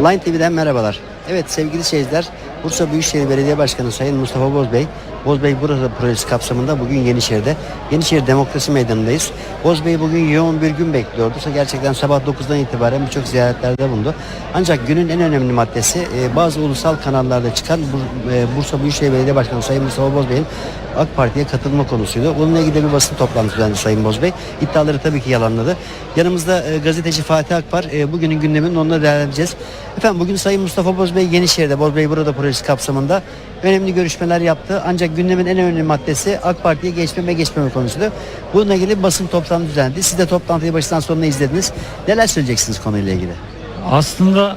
Line TV'den merhabalar. Evet sevgili seyirciler, Bursa Büyükşehir Belediye Başkanı Sayın Mustafa Bozbey, Bozbey Burada projesi kapsamında bugün Yenişehir'de, Yenişehir Demokrasi Meydanı'ndayız. Bozbey bugün yoğun bir gün bekliyordu. Gerçekten sabah 9'dan itibaren birçok ziyaretlerde bulundu. Ancak günün en önemli maddesi e, bazı ulusal kanallarda çıkan e, Bursa Büyükşehir Belediye Başkanı Sayın Mustafa Bozbey'in AK Parti'ye katılma konusuydu. Bununla ilgili bir basın toplantısı düzenledi Sayın Bozbey. İddiaları tabii ki yalanladı. Yanımızda e, gazeteci Fatih Akbar. E, bugünün gündemini onunla değerlendireceğiz. Efendim bugün Sayın Mustafa Bozbey Yenişehir'de Bozbey Burada projesi kapsamında önemli görüşmeler yaptı. Ancak gündemin en önemli maddesi AK Parti'ye geçme ve geçmeme konusuydu. Bununla ilgili basın toplantısı düzenlendi. Siz de toplantıyı baştan sonuna izlediniz. Neler söyleyeceksiniz konuyla ilgili? Aslında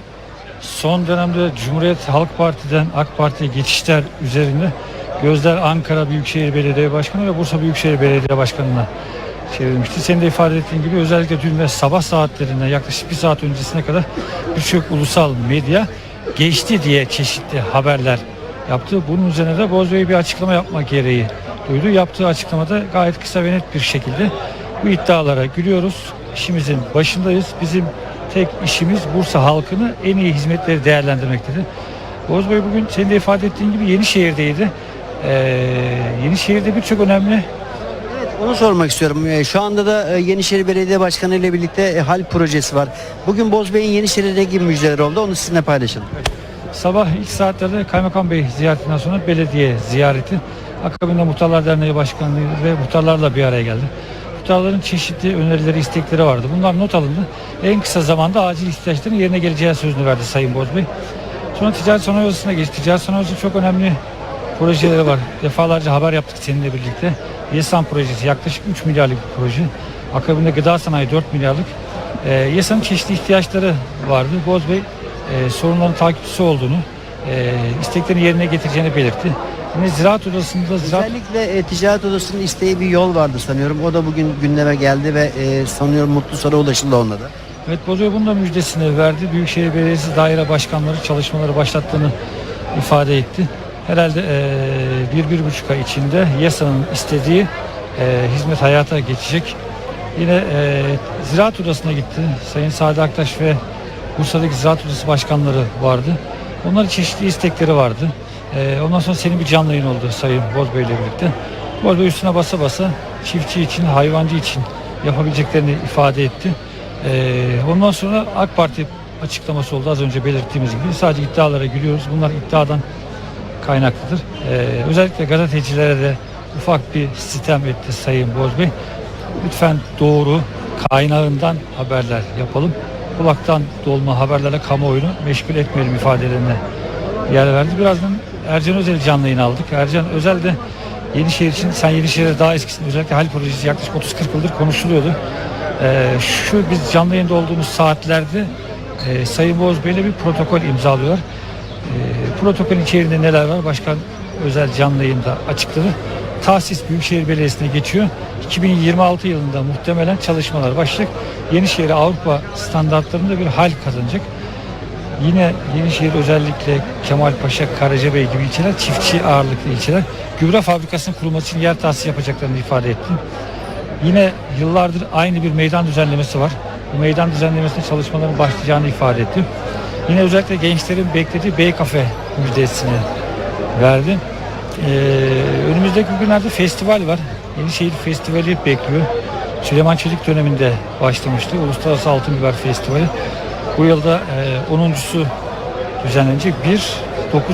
son dönemde Cumhuriyet Halk Parti'den AK Parti'ye geçişler üzerinde gözler Ankara Büyükşehir Belediye Başkanı ve Bursa Büyükşehir Belediye Başkanı'na çevrilmişti. Senin de ifade ettiğin gibi özellikle dün ve sabah saatlerinde yaklaşık bir saat öncesine kadar birçok ulusal medya geçti diye çeşitli haberler yaptı. Bunun üzerine de Bozbey bir açıklama yapma gereği duydu. Yaptığı açıklamada gayet kısa ve net bir şekilde bu iddialara gülüyoruz. İşimizin başındayız. Bizim tek işimiz Bursa halkını en iyi hizmetleri değerlendirmek dedi. Bozbey bugün senin de ifade ettiğin gibi Yenişehir'deydi. Ee, Yenişehir'de birçok önemli Evet onu sormak istiyorum. E, Şu anda da e, Yenişehir Belediye Başkanı ile birlikte e, hal projesi var. Bugün Bozbey'in Yenişehir'de ne gibi müjdeler oldu onu sizinle paylaşalım. Sabah ilk saatlerde Kaymakam Bey ziyaretinden sonra belediye ziyareti. Akabinde Muhtarlar Derneği Başkanlığı ve muhtarlarla bir araya geldi. Muhtarların çeşitli önerileri, istekleri vardı. Bunlar not alındı. En kısa zamanda acil ihtiyaçların yerine geleceği sözünü verdi Sayın Bozbey. Sonra Ticaret Sanayi Odası'na geçti. Ticaret Sanayi Odası çok önemli projeleri var. Defalarca haber yaptık seninle birlikte. YESAN projesi yaklaşık 3 milyarlık bir proje. Akabinde gıda sanayi 4 milyarlık. Ee, YESAN'ın çeşitli ihtiyaçları vardı. Bozbey e, sorunların takipçisi olduğunu, e, isteklerini yerine getireceğini belirtti. Yine Ziraat Odası'nda ziraat Özellikle e, Ticaret Odası'nın isteği bir yol vardı sanıyorum. O da bugün gündeme geldi ve e, sanıyorum mutlu soru ulaşıldı onunla da. Evet Bozbey bunun da müjdesini verdi. Büyükşehir Belediyesi daire başkanları çalışmaları başlattığını ifade etti. Herhalde eee, bir, bir buçuk ay içinde YASA'nın istediği eee, hizmet hayata geçecek. Yine eee, Ziraat Odası'na gitti. Sayın Sadi Aktaş ve Bursa'daki Ziraat Odası başkanları vardı. Onların çeşitli istekleri vardı. Eee, ondan sonra senin bir canlı yayın oldu Sayın Bozbey ile birlikte. Bozbey üstüne basa basa çiftçi için, hayvancı için yapabileceklerini ifade etti. Ee, ondan sonra AK Parti açıklaması oldu az önce belirttiğimiz gibi. Sadece iddialara gülüyoruz. Bunlar iddiadan kaynaklıdır. Ee, özellikle gazetecilere de ufak bir sitem etti Sayın Bozbey. Lütfen doğru kaynağından haberler yapalım. Kulaktan dolma haberlerle kamuoyunu meşgul etmeyelim ifadelerine yer verdi. Birazdan Ercan Özel canlı yayın aldık. Ercan Özel de Yenişehir için, sen Yenişehir'de daha eskisin. Özellikle hal projesi yaklaşık 30-40 yıldır konuşuluyordu. Ee, şu biz canlı yayında olduğumuz saatlerde e, Sayın Boz Bey'le bir protokol imzalıyorlar. E, protokolün içerisinde neler var? Başkan özel canlı yayında açıkladı. Tahsis Büyükşehir Belediyesi'ne geçiyor. 2026 yılında muhtemelen çalışmalar başlayacak. Yenişehir Avrupa standartlarında bir hal kazanacak. Yine Yenişehir özellikle Kemalpaşa, Karacabey gibi ilçeler çiftçi ağırlıklı ilçeler. Gübre fabrikasının kurulması için yer tahsis yapacaklarını ifade etti. Yine yıllardır aynı bir meydan düzenlemesi var. Bu meydan düzenlemesinde çalışmaların başlayacağını ifade etti. Yine özellikle gençlerin beklediği Bey Kafe müjdesini verdi. Ee, önümüzdeki günlerde festival var. Yenişehir Festivali bekliyor. Süleyman Çelik döneminde başlamıştı. Uluslararası Altın Biber Festivali. Bu yılda e, 10.sü düzenlenecek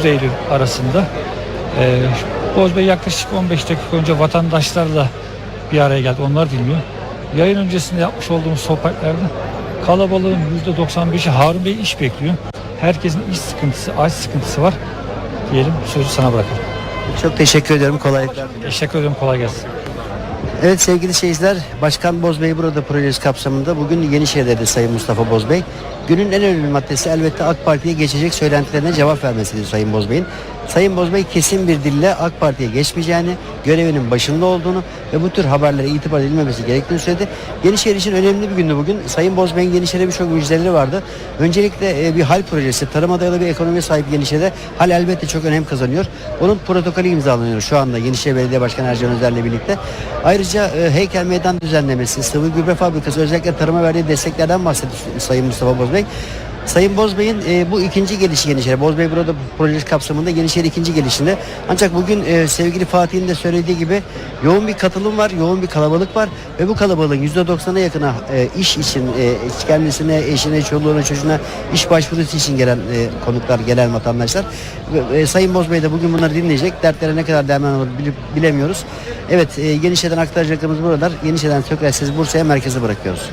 1-9 Eylül arasında. E, Bozbey yaklaşık 15 dakika önce vatandaşlarla bir araya geldi. Onlar dinliyor. Yayın öncesinde yapmış olduğumuz sohbetlerde kalabalığın %95'i Harun Bey iş bekliyor. Herkesin iş sıkıntısı, aç sıkıntısı var. Diyelim sözü sana bırakalım. Çok teşekkür ediyorum. Kolaylıklar diliyorum. Teşekkür ederim. Kolay gelsin. Evet sevgili seyirciler, Başkan Bozbey burada projesi kapsamında bugün Yenişehir'de Sayın Mustafa Bozbey. Günün en önemli maddesi elbette AK Parti'ye geçecek söylentilerine cevap vermesidir Sayın Bozbey'in. Sayın Bozbey kesin bir dille AK Parti'ye geçmeyeceğini, görevinin başında olduğunu ve bu tür haberlere itibar edilmemesi gerektiğini söyledi. Yenişehir için önemli bir gündü bugün. Sayın Bozbey'in Yenişehir'e birçok müjdeleri vardı. Öncelikle e, bir hal projesi, tarıma dayalı bir ekonomiye sahip Yenişehir'de hal elbette çok önem kazanıyor. Onun protokolü imzalanıyor şu anda Yenişehir Belediye Başkanı Ercan Özer'le birlikte. Ayrıca e, heykel meydan düzenlemesi, sıvı gübre fabrikası özellikle tarıma verdiği desteklerden bahsetti Sayın Mustafa Bozbey. Sayın Bozbey'in e, bu ikinci gelişi Yenişehir'e. Bozbey burada projesi kapsamında Yenişehir ikinci gelişinde. Ancak bugün e, sevgili Fatih'in de söylediği gibi yoğun bir katılım var, yoğun bir kalabalık var ve bu kalabalığın %90'a yakına e, iş için e, kendisine, eşine, çoluğuna, çocuğuna iş başvurusu için gelen e, konuklar, gelen vatandaşlar. Ve, e, Sayın Bozbey de bugün bunları dinleyecek. Dertlere ne kadar derman olur bilemiyoruz. Evet, e, Yenişehir'den aktaracaklarımız buralar. Yenişehir'den tekrar sizi Bursa'ya merkeze bırakıyoruz.